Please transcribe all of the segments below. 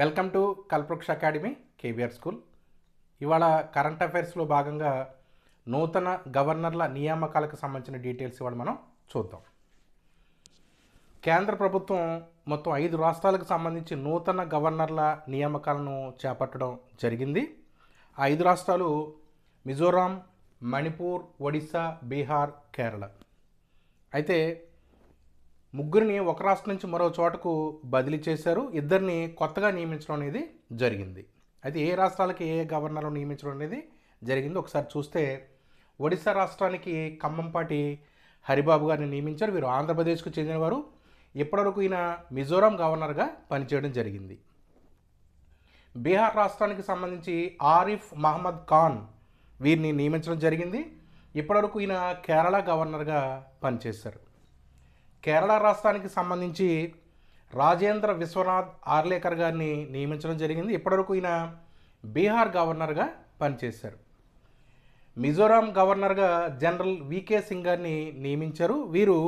Welcome to Kalpavriksha academy KBR school. ఇవాళ current అఫైర్స్లో భాగంగా నూతన గవర్నర్ల నియామకాలకు సంబంధించిన డీటెయిల్స్ ఇవాళ మనం చూద్దాం. కేంద్ర ప్రభుత్వం మొత్తం ఐదు రాష్ట్రాలకు సంబంధించి నూతన గవర్నర్ల నియామకాలను చేపట్టడం జరిగింది. ఆ ఐదు రాష్ట్రాలు మిజోరాం మణిపూర్ ఒడిశా బీహార్ కేరళ. అయితే ముగ్గురిని ఒక రాష్ట్రం నుంచి మరో చోటకు బదిలీ చేశారు. ఇద్దరిని కొత్తగా నియమించడం అనేది జరిగింది. అయితే ఏ రాష్ట్రాలకి ఏ గవర్నర్లు నియమించడం అనేది జరిగింది? ఒకసారి చూస్తే ఒడిశా రాష్ట్రానికి ఖమ్మంపాటి హరిబాబు గారిని నియమించారు. వీరు ఆంధ్రప్రదేశ్కు చెందినవారు. ఇప్పటివరకు ఈయన మిజోరాం గవర్నర్గా పనిచేయడం జరిగింది. బీహార్ రాష్ట్రానికి సంబంధించి ఆరిఫ్ మహమ్మద్ ఖాన్ వీరిని నియమించడం జరిగింది. ఇప్పటివరకు ఈయన కేరళ గవర్నర్గా పనిచేశారు. కేరళ రాష్ట్రానికి సంబంధించి రాజేంద్ర విశ్వనాథ్ ఆర్లేకర్ గారిని నియమించడం జరిగింది. ఇప్పటివరకు ఈయన బీహార్ గవర్నర్గా పనిచేశారు. మిజోరాం గవర్నర్గా జనరల్ వికే సింగ్ గారిని నియమించారు. వీరు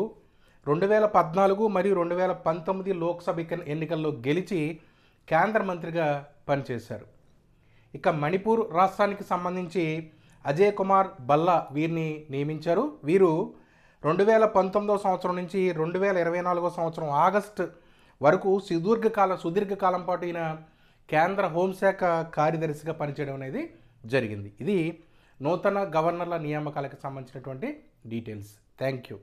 రెండు వేల పద్నాలుగు మరియు రెండు వేల పంతొమ్మిది లోక్సభ ఎన్నికల్లో గెలిచి కేంద్ర మంత్రిగా పనిచేశారు. ఇక మణిపూర్ రాష్ట్రానికి సంబంధించి అజయ్ కుమార్ బల్లా వీరిని నియమించారు. వీరు రెండు వేల పంతొమ్మిదవ సంవత్సరం నుంచి రెండు వేల ఇరవై నాలుగో సంవత్సరం ఆగస్టు వరకు సుదీర్ఘకాలం సుదీర్ఘకాలం పాటు ఈయన కేంద్ర హోంశాఖ కార్యదర్శిగా పనిచేయడం అనేది జరిగింది. ఇది నూతన గవర్నర్ల నియామకాలకు సంబంధించినటువంటి డీటెయిల్స్. Thank you